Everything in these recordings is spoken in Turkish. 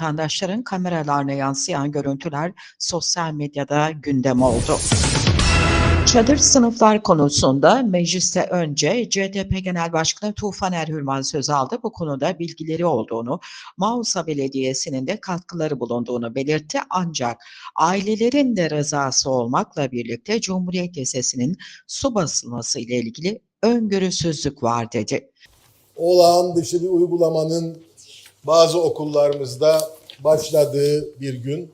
vatandaşların kameralarına yansıyan görüntüler sosyal medyada gündem oldu. Çadır sınıflar konusunda mecliste önce CDP Genel Başkanı Tufan Erhürman söz aldı. Bu konuda bilgileri olduğunu, Mausa Belediyesi'nin de katkıları bulunduğunu belirtti. Ancak ailelerin de rızası olmakla birlikte Cumhuriyet Lisesi'nin su basılması ile ilgili öngörüsüzlük var dedi. olağan dışı bir uygulamanın bazı okullarımızda başladığı bir gün.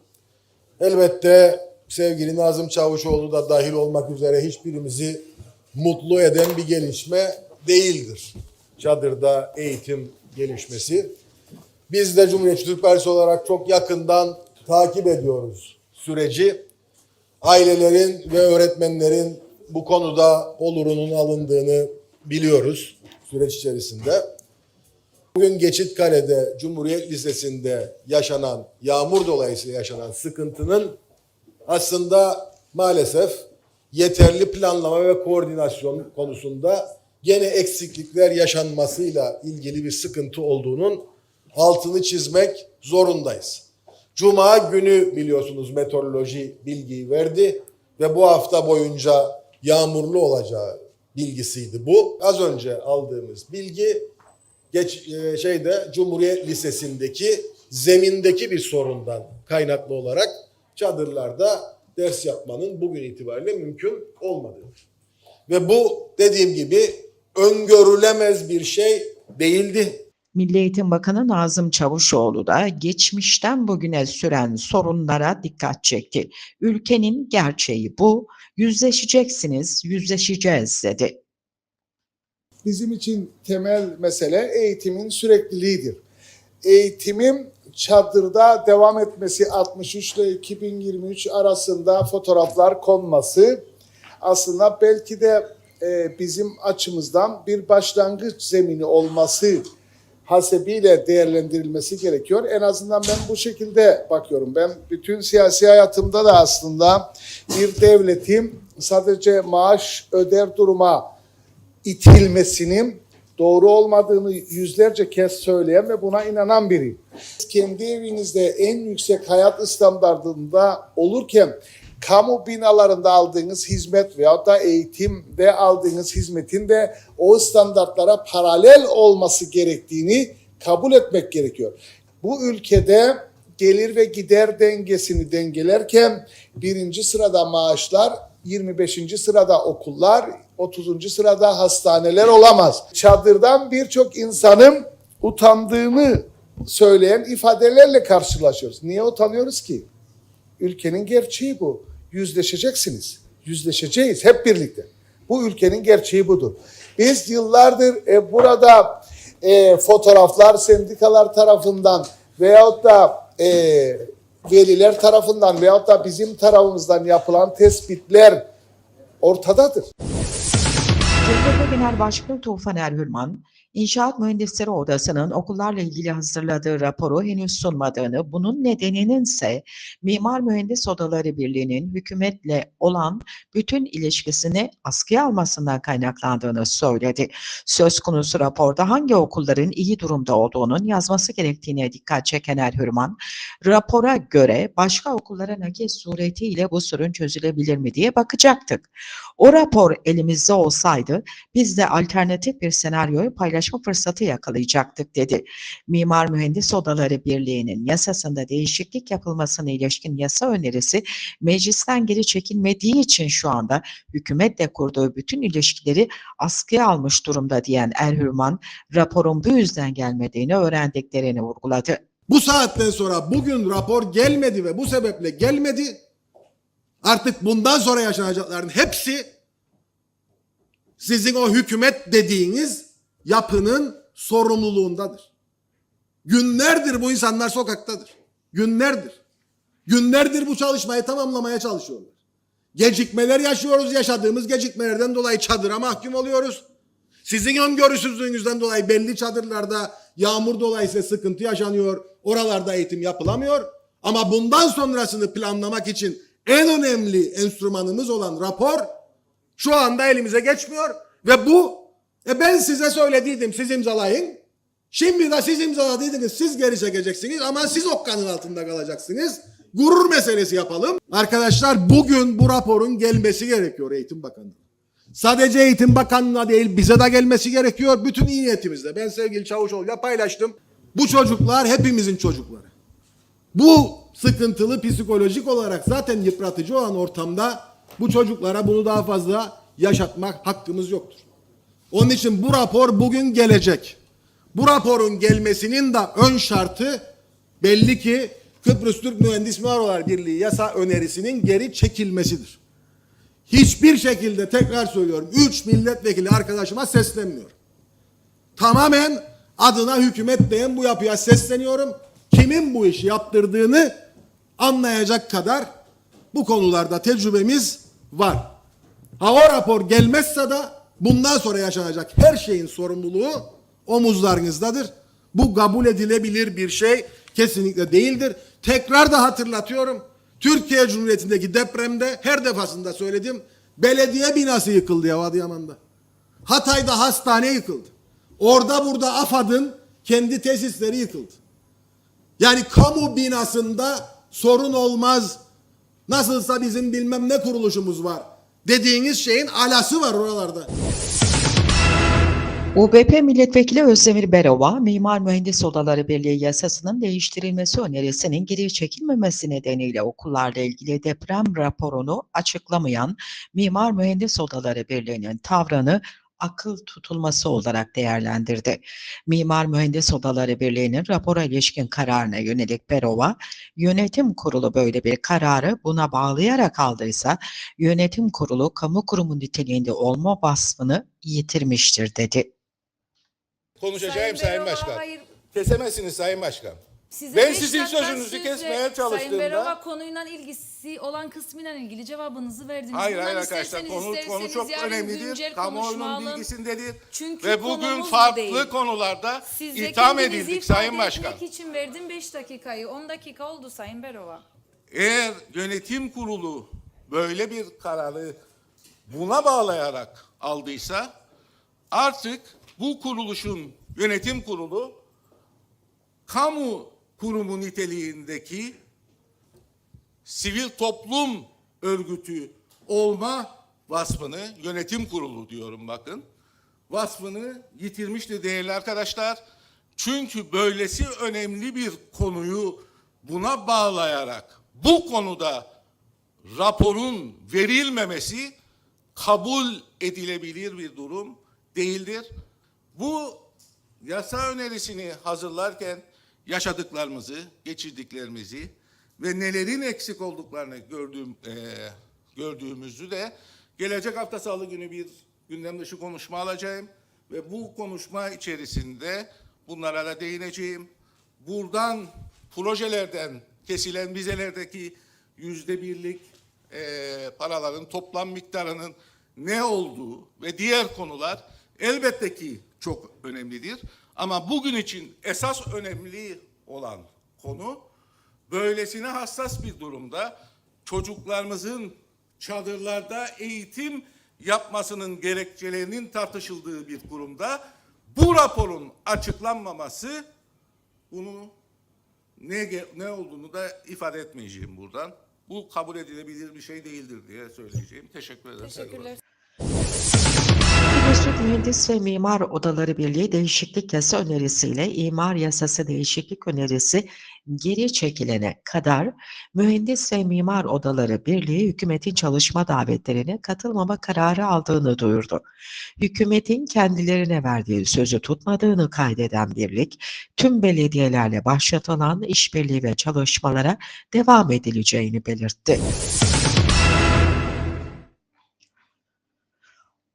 Elbette sevgili Nazım Çavuşoğlu da dahil olmak üzere hiçbirimizi mutlu eden bir gelişme değildir. Çadırda eğitim gelişmesi. Biz de Cumhuriyetçi Türk Partisi olarak çok yakından takip ediyoruz süreci. Ailelerin ve öğretmenlerin bu konuda olurunun alındığını biliyoruz süreç içerisinde. Bugün Geçitkale'de Cumhuriyet Lisesi'nde yaşanan yağmur dolayısıyla yaşanan sıkıntının aslında maalesef yeterli planlama ve koordinasyon konusunda gene eksiklikler yaşanmasıyla ilgili bir sıkıntı olduğunun altını çizmek zorundayız. Cuma günü biliyorsunuz meteoroloji bilgiyi verdi ve bu hafta boyunca yağmurlu olacağı bilgisiydi bu. Az önce aldığımız bilgi geç e, şeyde Cumhuriyet Lisesi'ndeki zemindeki bir sorundan kaynaklı olarak çadırlarda ders yapmanın bugün itibariyle mümkün olmadığıdır. Ve bu dediğim gibi öngörülemez bir şey değildi. Milli Eğitim Bakanı Nazım Çavuşoğlu da geçmişten bugüne süren sorunlara dikkat çekti. Ülkenin gerçeği bu. Yüzleşeceksiniz, yüzleşeceğiz dedi. Bizim için temel mesele eğitimin sürekliliğidir. Eğitimin çadırda devam etmesi 63 ile 2023 arasında fotoğraflar konması aslında belki de e, bizim açımızdan bir başlangıç zemini olması hasebiyle değerlendirilmesi gerekiyor. En azından ben bu şekilde bakıyorum. Ben bütün siyasi hayatımda da aslında bir devletin sadece maaş öder duruma itilmesinin doğru olmadığını yüzlerce kez söyleyen ve buna inanan biriyim. Kendi evinizde en yüksek hayat standartında olurken kamu binalarında aldığınız hizmet veyahut da eğitimde aldığınız hizmetin de o standartlara paralel olması gerektiğini kabul etmek gerekiyor. Bu ülkede gelir ve gider dengesini dengelerken birinci sırada maaşlar, 25. sırada okullar, 30. sırada hastaneler olamaz. Çadırdan birçok insanın utandığını söyleyen ifadelerle karşılaşıyoruz. Niye utanıyoruz ki? Ülkenin gerçeği bu. Yüzleşeceksiniz. Yüzleşeceğiz hep birlikte. Bu ülkenin gerçeği budur. Biz yıllardır e, burada e, fotoğraflar sendikalar tarafından veyahut da e, veliler tarafından veyahut da bizim tarafımızdan yapılan tespitler ortadadır. CHP Genel Başkanı Tufan Erhürman, İnşaat Mühendisleri Odası'nın okullarla ilgili hazırladığı raporu henüz sunmadığını, bunun nedeninin ise Mimar Mühendis Odaları Birliği'nin hükümetle olan bütün ilişkisini askıya almasından kaynaklandığını söyledi. Söz konusu raporda hangi okulların iyi durumda olduğunun yazması gerektiğine dikkat çeken Erhürman, rapora göre başka okullara nakil suretiyle bu sorun çözülebilir mi diye bakacaktık. O rapor elimizde olsaydı biz de alternatif bir senaryoyu paylaşma fırsatı yakalayacaktık dedi. Mimar Mühendis Odaları Birliği'nin yasasında değişiklik yapılmasına ilişkin yasa önerisi meclisten geri çekilmediği için şu anda hükümetle kurduğu bütün ilişkileri askıya almış durumda diyen Erhürman, raporun bu yüzden gelmediğini öğrendiklerini vurguladı. Bu saatten sonra bugün rapor gelmedi ve bu sebeple gelmedi. Artık bundan sonra yaşanacakların hepsi sizin o hükümet dediğiniz yapının sorumluluğundadır. Günlerdir bu insanlar sokaktadır. Günlerdir. Günlerdir bu çalışmayı tamamlamaya çalışıyorlar. Gecikmeler yaşıyoruz. Yaşadığımız gecikmelerden dolayı çadıra mahkum oluyoruz. Sizin öngörüsüzlüğünüzden dolayı belli çadırlarda yağmur dolayısıyla sıkıntı yaşanıyor. Oralarda eğitim yapılamıyor. Ama bundan sonrasını planlamak için en önemli enstrümanımız olan rapor şu anda elimize geçmiyor. Ve bu e ben size söylediydim siz imzalayın. Şimdi de siz imzaladıydınız, siz geri çekeceksiniz ama siz okkanın altında kalacaksınız. Gurur meselesi yapalım. Arkadaşlar bugün bu raporun gelmesi gerekiyor Eğitim Bakanı'na. Sadece Eğitim Bakanlığı'na değil bize de gelmesi gerekiyor. Bütün iyi niyetimizle. Ben sevgili Çavuşoğlu'yla paylaştım. Bu çocuklar hepimizin çocukları. Bu sıkıntılı psikolojik olarak zaten yıpratıcı olan ortamda bu çocuklara bunu daha fazla yaşatmak hakkımız yoktur. Onun için bu rapor bugün gelecek. Bu raporun gelmesinin de ön şartı belli ki Kıbrıs Türk Mühendis Mimarlar Birliği yasa önerisinin geri çekilmesidir. Hiçbir şekilde tekrar söylüyorum 3 milletvekili arkadaşıma seslenmiyor. Tamamen adına hükümet diyen bu yapıya sesleniyorum. Kimin bu işi yaptırdığını anlayacak kadar bu konularda tecrübemiz var. Ha rapor gelmezse de bundan sonra yaşanacak her şeyin sorumluluğu omuzlarınızdadır. Bu kabul edilebilir bir şey kesinlikle değildir. Tekrar da hatırlatıyorum. Türkiye Cumhuriyeti'ndeki depremde her defasında söyledim. Belediye binası yıkıldı ya Adıyaman'da. Hatay'da hastane yıkıldı. Orada burada AFAD'ın kendi tesisleri yıkıldı. Yani kamu binasında sorun olmaz. Nasılsa bizim bilmem ne kuruluşumuz var. Dediğiniz şeyin alası var oralarda. UBP Milletvekili Özdemir Berova, Mimar Mühendis Odaları Birliği yasasının değiştirilmesi önerisinin geri çekilmemesi nedeniyle okullarla ilgili deprem raporunu açıklamayan Mimar Mühendis Odaları Birliği'nin tavrını akıl tutulması olarak değerlendirdi. Mimar Mühendis Odaları Birliği'nin rapora ilişkin kararına yönelik Berova, yönetim kurulu böyle bir kararı buna bağlayarak aldıysa, yönetim kurulu kamu kurumu niteliğinde olma vasfını yitirmiştir dedi. Konuşacağım Sayın, Berova, Başkan. Hayır, Kesemezsiniz Sayın Başkan. Size Ben beş sizin dakika sözünüzü söz kesmeye ver- Sayın çalıştığımda- Berova konuyla ilgisi olan kısmıyla ilgili cevabınızı verdiniz. Hayır Bundan hayır arkadaşlar isterseniz konu, konu isterseniz çok yarın önemlidir. Kamuoyunun alın. bilgisindedir. Çünkü Ve bugün konumuz bu farklı değil. konularda Siz de itham kendinizi edildik ifade Sayın Başkan. etmek için verdim 5 dakikayı. 10 dakika oldu Sayın Berova. Eğer yönetim kurulu böyle bir kararı buna bağlayarak aldıysa artık bu kuruluşun yönetim kurulu kamu kurumu niteliğindeki sivil toplum örgütü olma vasfını yönetim kurulu diyorum bakın vasfını yitirmişti değerli arkadaşlar. Çünkü böylesi önemli bir konuyu buna bağlayarak bu konuda raporun verilmemesi kabul edilebilir bir durum değildir. Bu yasa önerisini hazırlarken yaşadıklarımızı, geçirdiklerimizi ve nelerin eksik olduklarını gördüğüm, eee, gördüğümüzü de gelecek hafta salı günü bir gündem dışı konuşma alacağım ve bu konuşma içerisinde bunlara da değineceğim. Buradan projelerden kesilen vizelerdeki yüzde birlik eee, paraların toplam miktarının ne olduğu ve diğer konular elbette ki çok önemlidir. Ama bugün için esas önemli olan konu böylesine hassas bir durumda çocuklarımızın çadırlarda eğitim yapmasının gerekçelerinin tartışıldığı bir kurumda bu raporun açıklanmaması bunu ne ne olduğunu da ifade etmeyeceğim buradan. Bu kabul edilebilir bir şey değildir diye söyleyeceğim. Teşekkür ederim. Teşekkürler. Mühendis ve Mimar Odaları Birliği değişiklik yasa önerisiyle imar yasası değişiklik önerisi geri çekilene kadar Mühendis ve Mimar Odaları Birliği hükümetin çalışma davetlerine katılmama kararı aldığını duyurdu. Hükümetin kendilerine verdiği sözü tutmadığını kaydeden birlik, tüm belediyelerle başlatılan işbirliği ve çalışmalara devam edileceğini belirtti.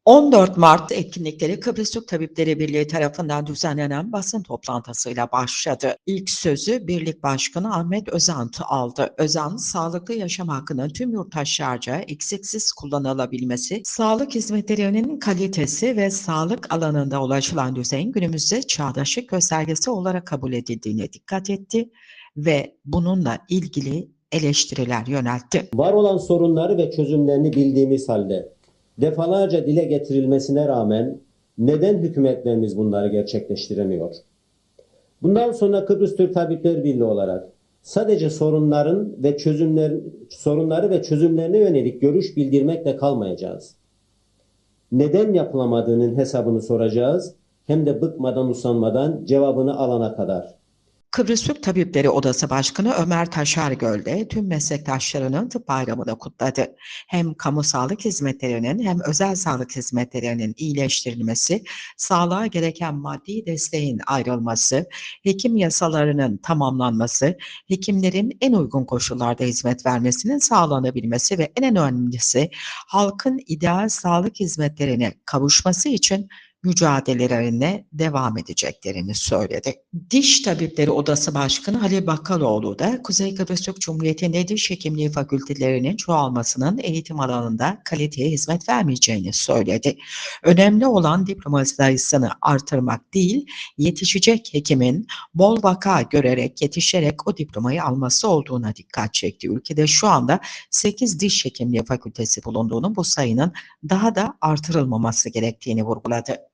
14 Mart etkinlikleri Kıbrıs Türk Tabipleri Birliği tarafından düzenlenen basın toplantısıyla başladı. İlk sözü Birlik Başkanı Ahmet Özant aldı. Özant, sağlıklı yaşam hakkının tüm yurttaşlarca eksiksiz kullanılabilmesi, sağlık hizmetlerinin kalitesi ve sağlık alanında ulaşılan düzeyin günümüzde çağdaşlık göstergesi olarak kabul edildiğine dikkat etti ve bununla ilgili eleştiriler yöneltti. Var olan sorunları ve çözümlerini bildiğimiz halde defalarca dile getirilmesine rağmen neden hükümetlerimiz bunları gerçekleştiremiyor? Bundan sonra Kıbrıs Türk Tabipleri Birliği olarak sadece sorunların ve çözümler sorunları ve çözümlerine yönelik görüş bildirmekle kalmayacağız. Neden yapılamadığının hesabını soracağız hem de bıkmadan usanmadan cevabını alana kadar. Kıbrıs Türk Tabipleri Odası Başkanı Ömer Taşargöl de tüm meslektaşlarının tıp bayramını kutladı. Hem kamu sağlık hizmetlerinin hem özel sağlık hizmetlerinin iyileştirilmesi, sağlığa gereken maddi desteğin ayrılması, hekim yasalarının tamamlanması, hekimlerin en uygun koşullarda hizmet vermesinin sağlanabilmesi ve en önemlisi halkın ideal sağlık hizmetlerine kavuşması için mücadelelerine devam edeceklerini söyledi. Diş Tabipleri Odası Başkanı Halil Bakkaloğlu da Kuzey Kıbrıs Türk Cumhuriyeti'nde diş hekimliği fakültelerinin çoğalmasının eğitim alanında kaliteye hizmet vermeyeceğini söyledi. Önemli olan diploma sayısını artırmak değil, yetişecek hekimin bol vaka görerek, yetişerek o diplomayı alması olduğuna dikkat çekti. Ülkede şu anda 8 diş hekimliği fakültesi bulunduğunu bu sayının daha da artırılmaması gerektiğini vurguladı.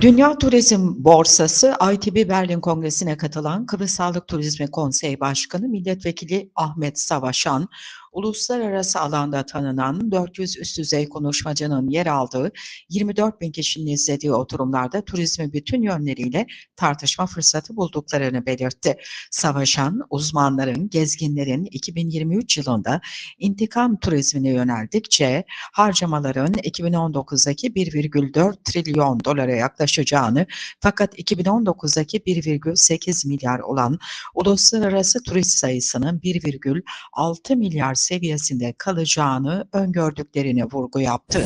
Dünya Turizm Borsası ITB Berlin Kongresi'ne katılan Kıbrıs Sağlık Turizmi Konseyi Başkanı Milletvekili Ahmet Savaşan, uluslararası alanda tanınan 400 üst düzey konuşmacının yer aldığı 24 bin kişinin izlediği oturumlarda turizmi bütün yönleriyle tartışma fırsatı bulduklarını belirtti. Savaşan, uzmanların, gezginlerin 2023 yılında intikam turizmine yöneldikçe harcamaların 2019'daki 1,4 trilyon dolara yaklaşacağını fakat 2019'daki 1,8 milyar olan uluslararası turist sayısının 1,6 milyar seviyesinde kalacağını öngördüklerini vurgu yaptı.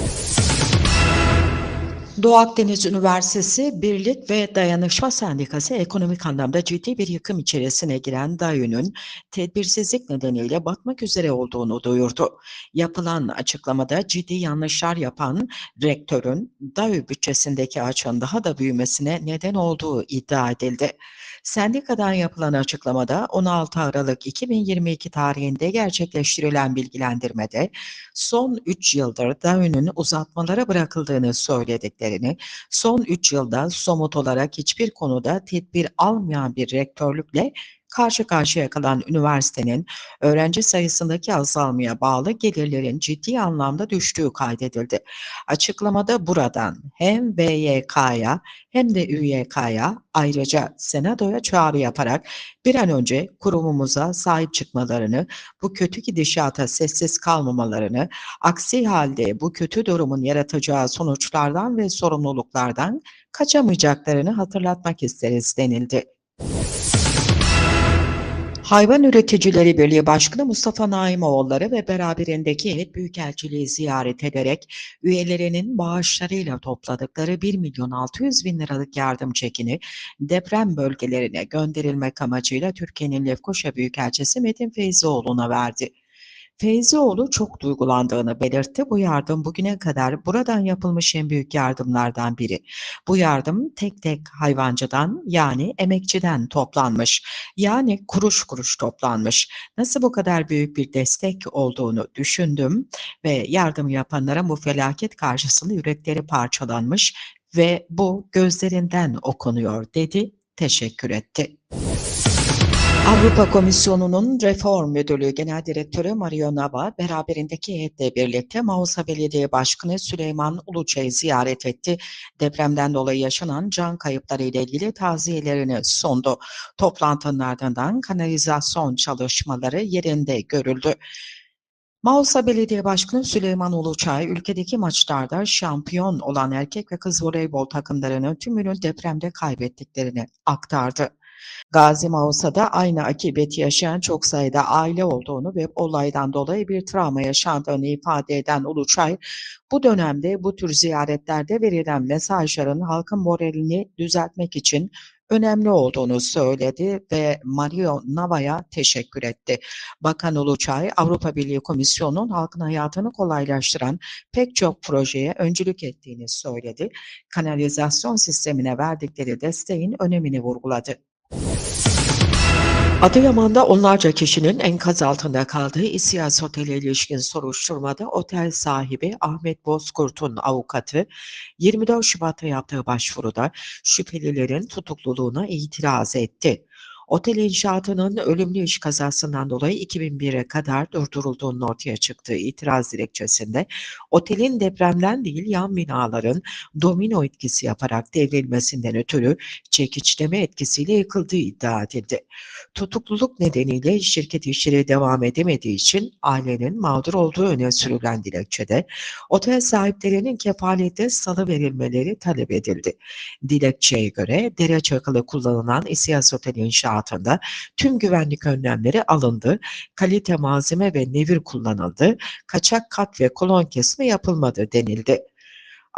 Doğu Akdeniz Üniversitesi Birlik ve Dayanışma Sendikası ekonomik anlamda ciddi bir yıkım içerisine giren DAYÜ'nün tedbirsizlik nedeniyle batmak üzere olduğunu duyurdu. Yapılan açıklamada ciddi yanlışlar yapan rektörün DAYÜ bütçesindeki açığın daha da büyümesine neden olduğu iddia edildi. Sendikadan yapılan açıklamada 16 Aralık 2022 tarihinde gerçekleştirilen bilgilendirmede son 3 yıldır DAÜ'nün uzatmalara bırakıldığını söylediklerini, son 3 yılda somut olarak hiçbir konuda tedbir almayan bir rektörlükle karşı karşıya kalan üniversitenin öğrenci sayısındaki azalmaya bağlı gelirlerin ciddi anlamda düştüğü kaydedildi. Açıklamada buradan hem BYK'ya hem de ÜYK'ya ayrıca Senato'ya çağrı yaparak bir an önce kurumumuza sahip çıkmalarını, bu kötü gidişata sessiz kalmamalarını, aksi halde bu kötü durumun yaratacağı sonuçlardan ve sorumluluklardan kaçamayacaklarını hatırlatmak isteriz denildi. Hayvan Üreticileri Birliği Başkanı Mustafa Naimoğulları ve beraberindeki heyet Büyükelçiliği ziyaret ederek üyelerinin bağışlarıyla topladıkları 1 milyon 600 bin liralık yardım çekini deprem bölgelerine gönderilmek amacıyla Türkiye'nin Lefkoşa Büyükelçisi Metin Feyzioğlu'na verdi. Feyzioğlu çok duygulandığını belirtti. Bu yardım bugüne kadar buradan yapılmış en büyük yardımlardan biri. Bu yardım tek tek hayvancıdan yani emekçiden toplanmış. Yani kuruş kuruş toplanmış. Nasıl bu kadar büyük bir destek olduğunu düşündüm ve yardım yapanlara bu felaket karşısında yürekleri parçalanmış ve bu gözlerinden okunuyor dedi. Teşekkür etti. Avrupa Komisyonu'nun Reform Müdürlüğü Genel Direktörü Mario Nava beraberindeki heyetle birlikte Mausa Belediye Başkanı Süleyman Uluçay'ı ziyaret etti. Depremden dolayı yaşanan can kayıpları ile ilgili taziyelerini sundu. Toplantının ardından kanalizasyon çalışmaları yerinde görüldü. Mausa Belediye Başkanı Süleyman Uluçay, ülkedeki maçlarda şampiyon olan erkek ve kız voleybol takımlarının tümünün depremde kaybettiklerini aktardı. Gazi Mausa'da aynı akıbeti yaşayan çok sayıda aile olduğunu ve olaydan dolayı bir travma yaşandığını ifade eden Uluçay, bu dönemde bu tür ziyaretlerde verilen mesajların halkın moralini düzeltmek için önemli olduğunu söyledi ve Mario Nava'ya teşekkür etti. Bakan Uluçay, Avrupa Birliği Komisyonu'nun halkın hayatını kolaylaştıran pek çok projeye öncülük ettiğini söyledi. Kanalizasyon sistemine verdikleri desteğin önemini vurguladı. Adıyaman'da onlarca kişinin enkaz altında kaldığı İSİAS Oteli ilişkin soruşturmada otel sahibi Ahmet Bozkurt'un avukatı 24 Şubat'ta yaptığı başvuruda şüphelilerin tutukluluğuna itiraz etti. Otel inşaatının ölümlü iş kazasından dolayı 2001'e kadar durdurulduğunun ortaya çıktığı itiraz dilekçesinde otelin depremden değil yan binaların domino etkisi yaparak devrilmesinden ötürü çekiçleme etkisiyle yıkıldığı iddia edildi. Tutukluluk nedeniyle şirket işleri devam edemediği için ailenin mağdur olduğu öne sürülen dilekçede otel sahiplerinin kefalette salı verilmeleri talep edildi. Dilekçeye göre dere çakılı kullanılan İSİAS Otel inşaatında tüm güvenlik önlemleri alındı, kalite malzeme ve nevir kullanıldı, kaçak kat ve kolon kesme yapılmadı denildi.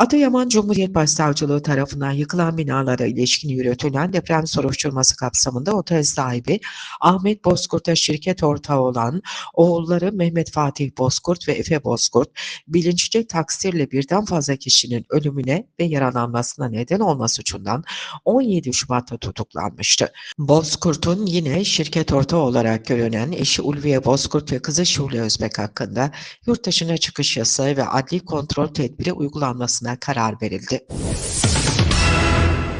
Adıyaman Cumhuriyet Başsavcılığı tarafından yıkılan binalara ilişkin yürütülen deprem soruşturması kapsamında otel sahibi Ahmet Bozkurt'a şirket ortağı olan oğulları Mehmet Fatih Bozkurt ve Efe Bozkurt, bilinçli taksirle birden fazla kişinin ölümüne ve yaralanmasına neden olma suçundan 17 Şubat'ta tutuklanmıştı. Bozkurt'un yine şirket ortağı olarak görünen eşi Ulviye Bozkurt ve kızı Şule Özbek hakkında yurt dışına çıkış yasağı ve adli kontrol tedbiri uygulanmasına karar verildi.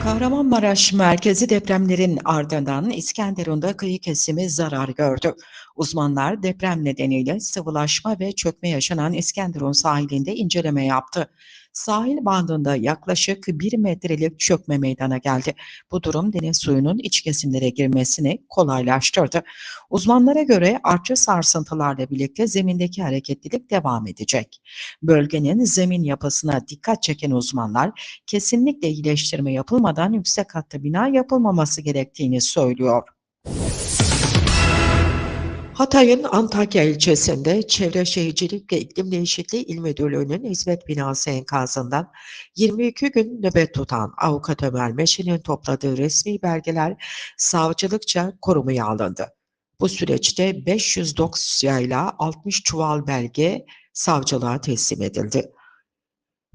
Kahramanmaraş merkezi depremlerin ardından İskenderun'da kıyı kesimi zarar gördü. Uzmanlar deprem nedeniyle sıvılaşma ve çökme yaşanan İskenderun sahilinde inceleme yaptı. Sahil bandında yaklaşık 1 metrelik çökme meydana geldi. Bu durum deniz suyunun iç kesimlere girmesini kolaylaştırdı. Uzmanlara göre artçı sarsıntılarla birlikte zemindeki hareketlilik devam edecek. Bölgenin zemin yapısına dikkat çeken uzmanlar kesinlikle iyileştirme yapılmadan yüksek katlı bina yapılmaması gerektiğini söylüyor. Hatay'ın Antakya ilçesinde Çevre Şehircilik ve İklim Değişikliği İl Müdürlüğü'nün hizmet binası enkazından 22 gün nöbet tutan avukat Ömer Meşe'nin topladığı resmi belgeler savcılıkça korumaya alındı. Bu süreçte 500 dosyayla 60 çuval belge savcılığa teslim edildi.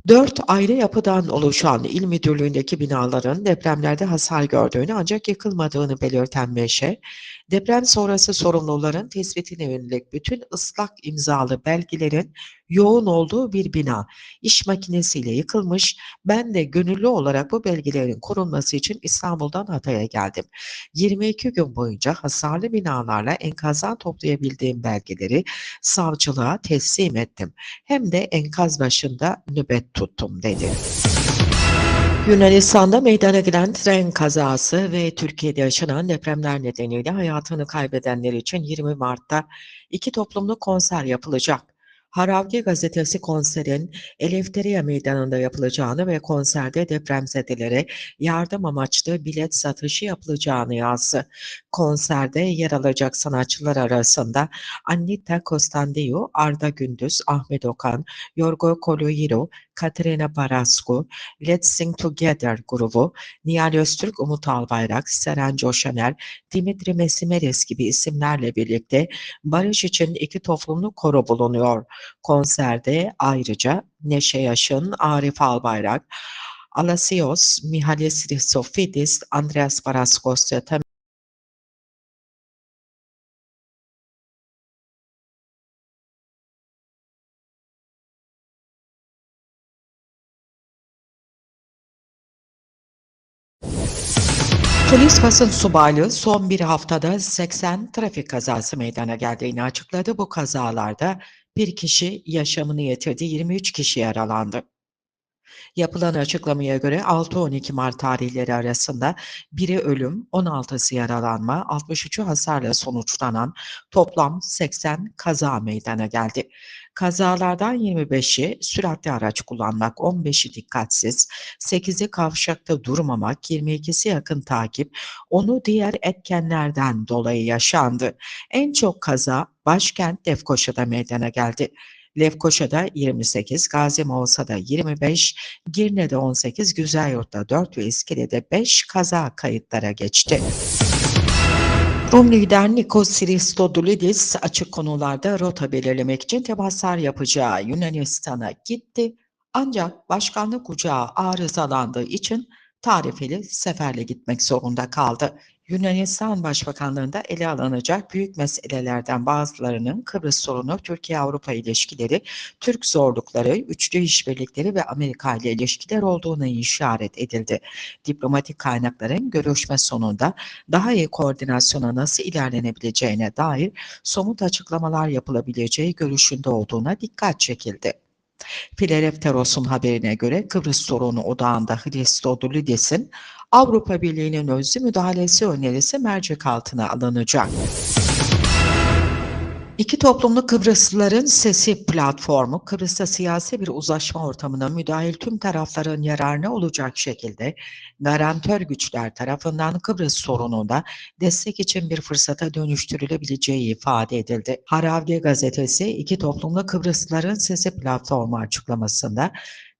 Dört ayrı yapıdan oluşan il müdürlüğündeki binaların depremlerde hasar gördüğünü ancak yıkılmadığını belirten Meşe, deprem sonrası sorumluların tespitine yönelik bütün ıslak imzalı belgelerin yoğun olduğu bir bina iş makinesiyle yıkılmış. Ben de gönüllü olarak bu belgelerin korunması için İstanbul'dan Hatay'a geldim. 22 gün boyunca hasarlı binalarla enkazdan toplayabildiğim belgeleri savcılığa teslim ettim. Hem de enkaz başında nöbet tuttum dedi. Yunanistan'da meydana gelen tren kazası ve Türkiye'de yaşanan depremler nedeniyle hayatını kaybedenler için 20 Mart'ta iki toplumlu konser yapılacak. Haravgi gazetesi konserin Eleftheria Meydanı'nda yapılacağını ve konserde depremzedelere yardım amaçlı bilet satışı yapılacağını yazdı. Konserde yer alacak sanatçılar arasında Anita Costandeu, Arda Gündüz, Ahmet Okan, Yorgo Koloiro, Katerina Parascu, Let's Sing Together grubu, Nihal Öztürk, Umut Albayrak, Seren Coşaner, Dimitri Mesimeres gibi isimlerle birlikte barış için iki toplumlu koro bulunuyor. Konserde ayrıca Neşe Yaşın, Arif Albayrak, Alasios, Mihalis Hristofidis, Andreas Paraskos basın subaylığı son bir haftada 80 trafik kazası meydana geldiğini açıkladı. Bu kazalarda bir kişi yaşamını yitirdi, 23 kişi yaralandı. Yapılan açıklamaya göre 6-12 Mart tarihleri arasında biri ölüm, 16'sı yaralanma, 63'ü hasarla sonuçlanan toplam 80 kaza meydana geldi. Kazalardan 25'i süratli araç kullanmak, 15'i dikkatsiz, 8'i kavşakta durmamak, 22'si yakın takip, onu diğer etkenlerden dolayı yaşandı. En çok kaza başkent Lefkoşa'da meydana geldi. Lefkoşa'da 28, Gazi Mavsa'da 25, Girne'de 18, Güzelyurt'ta 4 ve İskele'de 5 kaza kayıtlara geçti. Rum lider Nikos Christodoulidis açık konularda rota belirlemek için temaslar yapacağı Yunanistan'a gitti. Ancak başkanlık uçağı arızalandığı için tarifeli seferle gitmek zorunda kaldı. Yunanistan Başbakanlığında ele alınacak büyük meselelerden bazılarının Kıbrıs sorunu, Türkiye-Avrupa ilişkileri, Türk zorlukları, üçlü işbirlikleri ve Amerika ile ilişkiler olduğuna işaret edildi. Diplomatik kaynakların görüşme sonunda daha iyi koordinasyona nasıl ilerlenebileceğine dair somut açıklamalar yapılabileceği görüşünde olduğuna dikkat çekildi. Filarefteros'un haberine göre Kıbrıs sorunu odağında Christodoulides'in Avrupa Birliği'nin özlü müdahalesi önerisi mercek altına alınacak. İki toplumlu Kıbrıslıların Sesi platformu, Kıbrıs'ta siyasi bir uzlaşma ortamına müdahil tüm tarafların yararına olacak şekilde garantör güçler tarafından Kıbrıs sorununda destek için bir fırsata dönüştürülebileceği ifade edildi. Haravge gazetesi iki toplumlu Kıbrıslıların Sesi platformu açıklamasında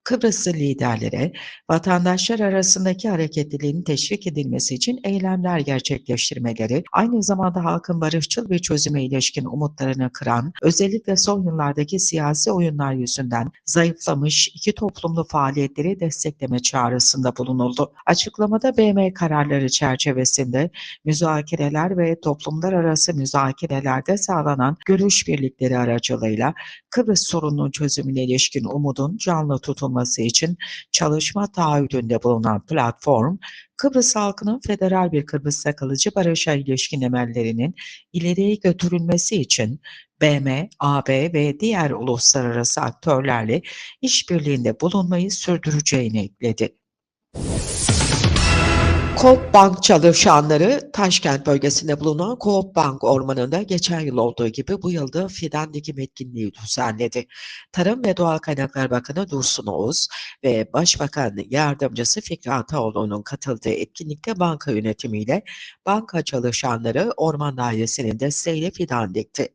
Kıbrıslı liderlere vatandaşlar arasındaki hareketliliğin teşvik edilmesi için eylemler gerçekleştirmeleri, aynı zamanda halkın barışçıl bir çözüme ilişkin umutlarını kıran, özellikle son yıllardaki siyasi oyunlar yüzünden zayıflamış iki toplumlu faaliyetleri destekleme çağrısında bulunuldu. Açıklamada BM kararları çerçevesinde müzakereler ve toplumlar arası müzakerelerde sağlanan görüş birlikleri aracılığıyla Kıbrıs sorununun çözümüne ilişkin umudun canlı tutulması için çalışma taahhüdünde bulunan platform, Kıbrıs halkının federal bir Kıbrıs'ta kalıcı barışa ilişkin emellerinin ileriye götürülmesi için BM, AB ve diğer uluslararası aktörlerle işbirliğinde bulunmayı sürdüreceğini ekledi. Coop Bank çalışanları Taşkent bölgesinde bulunan Coop Bank ormanında geçen yıl olduğu gibi bu yılda fidan dikim etkinliği düzenledi. Tarım ve Doğal Kaynaklar Bakanı Dursun Oğuz ve Başbakan Yardımcısı Fikri Ataoğlu'nun katıldığı etkinlikte banka yönetimiyle banka çalışanları orman dairesinin desteğiyle fidan dikti.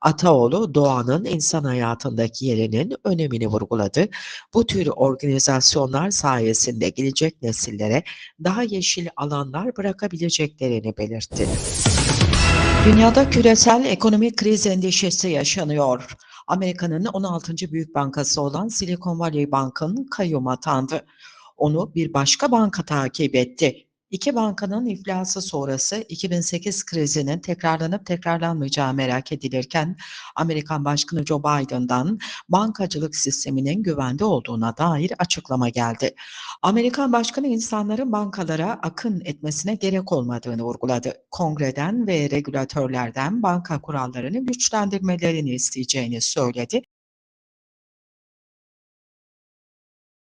Ataoğlu doğanın insan hayatındaki yerinin önemini vurguladı. Bu tür organizasyonlar sayesinde gelecek nesillere daha yeşil alanlar bırakabileceklerini belirtti. Dünyada küresel ekonomik kriz endişesi yaşanıyor. Amerika'nın 16. büyük bankası olan Silicon Valley Bank'ın kayyum atandı. Onu bir başka banka takip etti. İki bankanın iflası sonrası 2008 krizinin tekrarlanıp tekrarlanmayacağı merak edilirken Amerikan Başkanı Joe Biden'dan bankacılık sisteminin güvende olduğuna dair açıklama geldi. Amerikan Başkanı insanların bankalara akın etmesine gerek olmadığını vurguladı. Kongreden ve regülatörlerden banka kurallarını güçlendirmelerini isteyeceğini söyledi.